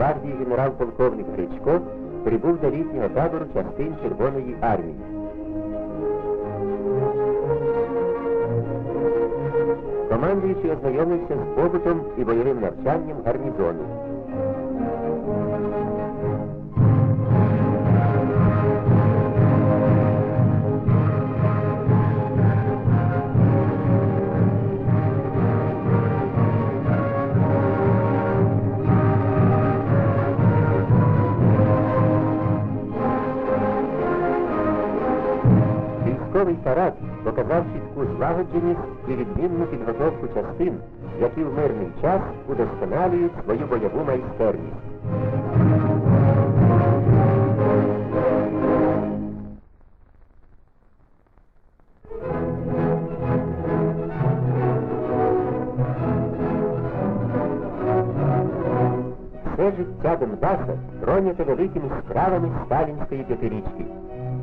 гвардії генерал-полковник Гречко прибув до літнього табору частин Червоної армії. Командуючий ознайомився з побутом і бойовим навчанням гарнізону. Військовий парад показав чітку злагодженість і відмінну підготовку частин, які в мирний час удосконалюють свою бойову майстерність. Все життя Донбаса тронято великими справами сталінської п'ятирічки.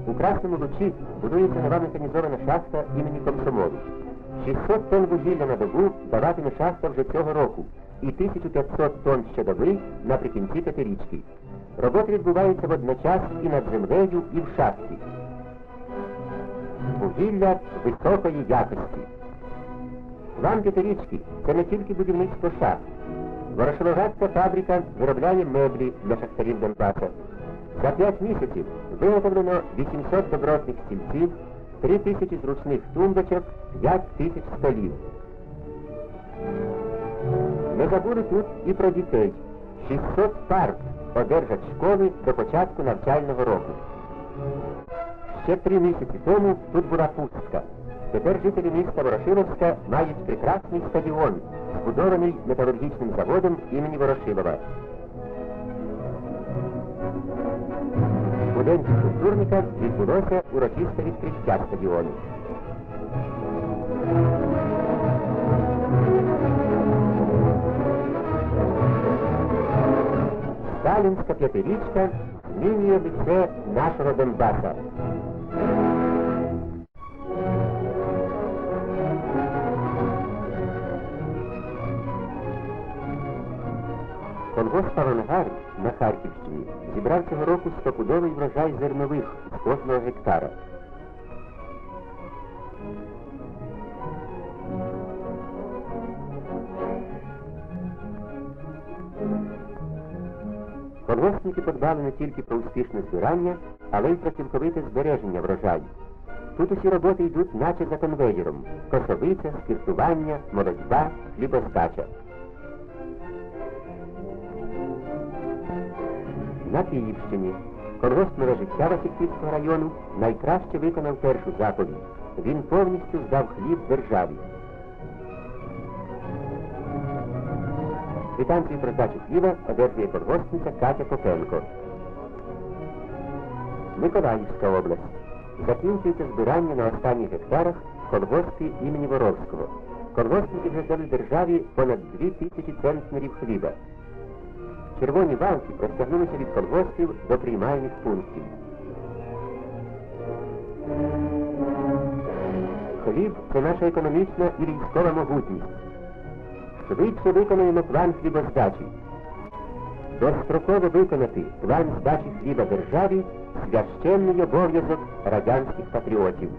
У Красному Лучі будується нова механізована шахта імені Комсомолу. 600 тонн вугілля на добу даватиме шахта вже цього року і 1500 тонн щодоби наприкінці п'ятирічки. Роботи відбуваються водночас і над землею, і в шахті. Вугілля високої якості. План п'ятирічки це не тільки будівництво шахт. Ворошилоградська фабрика виробляє меблі для шахтарів Донбаса. За 5 місяців виготовлено 800 добротних стільців, 3 тисячі зручних тумбочок, 5 тисяч столів. Не забули тут і про дітей. 600 пар одержать школи до початку навчального року. Ще три місяці тому тут була пустка. Тепер жителі міста Ворошиловська мають прекрасний стадіон, збудований металургічним заводом імені Ворошилова. День культурника відбулося урочисте відкриття стадіону. Сталінська п'ятирічка змінює лице нашого Донбаса. Колгосп «Авангард» на Харківщині зібрав цього року стопудовий врожай зернових з кожного гектара. Колгоспники подбали не тільки про успішне збирання, але й про цілковите збереження врожаю. Тут усі роботи йдуть наче за конвеєром. Косовиця, спіртування, молодьба, хлібоздача. На Київщині колгосп життя Васильківського району найкраще виконав першу заповідь. Він повністю здав хліб державі. Квитанцію про здачу хліба одержує колгоспниця Катя Попенко. Миколаївська область. Закінчується збирання на останніх гектарах в колгоспі імені Воровського. Колгоспники вже здали державі понад 2 тисячі центнерів хліба. Червоні валки простягнулися від колгоспів до приймальних пунктів. Хліб це наша економічна і військова могутність. Швидше виконуємо план хлібоздачі. Достроково виконати план здачі хліба державі священний обов'язок радянських патріотів.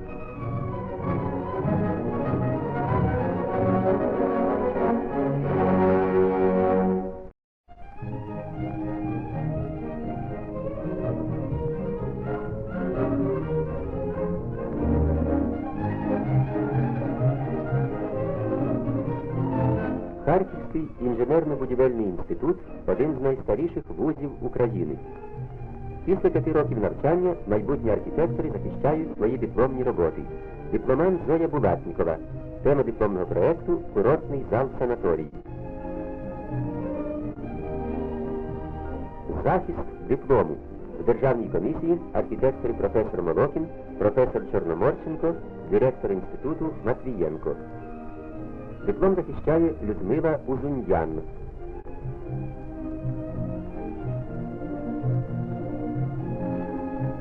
Харківський інженерно-будівельний інститут один з найстаріших вузів України. Після п'яти років навчання майбутні архітектори захищають свої дипломні роботи. Дипломант Зоя Булатнікова. Тема дипломного проєкту Курортний зал санаторії. Захист диплому. В Державній комісії архітектори професор Молокін, професор Чорноморченко, директор інституту Матвієнко. Диплом захищає Людмила Узуньян.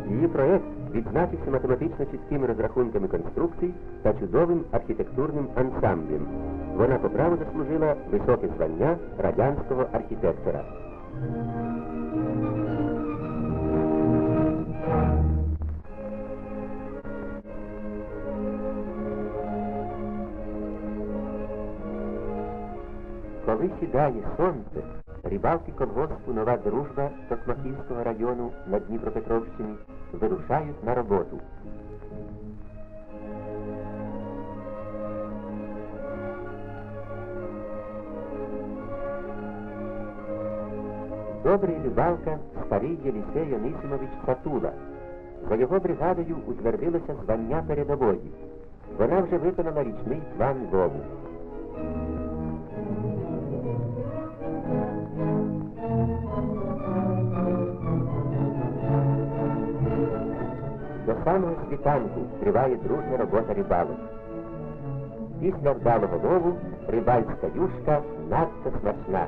Її проєкт відзначився математично чіткими розрахунками конструкцій та чудовим архітектурним ансамблем. Вона по праву заслужила високе звання радянського архітектора. Коли сідає сонце, рибалки колгоспу Нова Дружба Токмаківського району на Дніпропетровщині вирушають на роботу. Добрий рибалка старий Єлісей Онисимович Сатула. За його бригадою утвердилося звання передової. Вона вже виконала річний план лову. Самого світанку триває дружня робота рибалок. Після вдалого лову рибальська юшка надто смачна.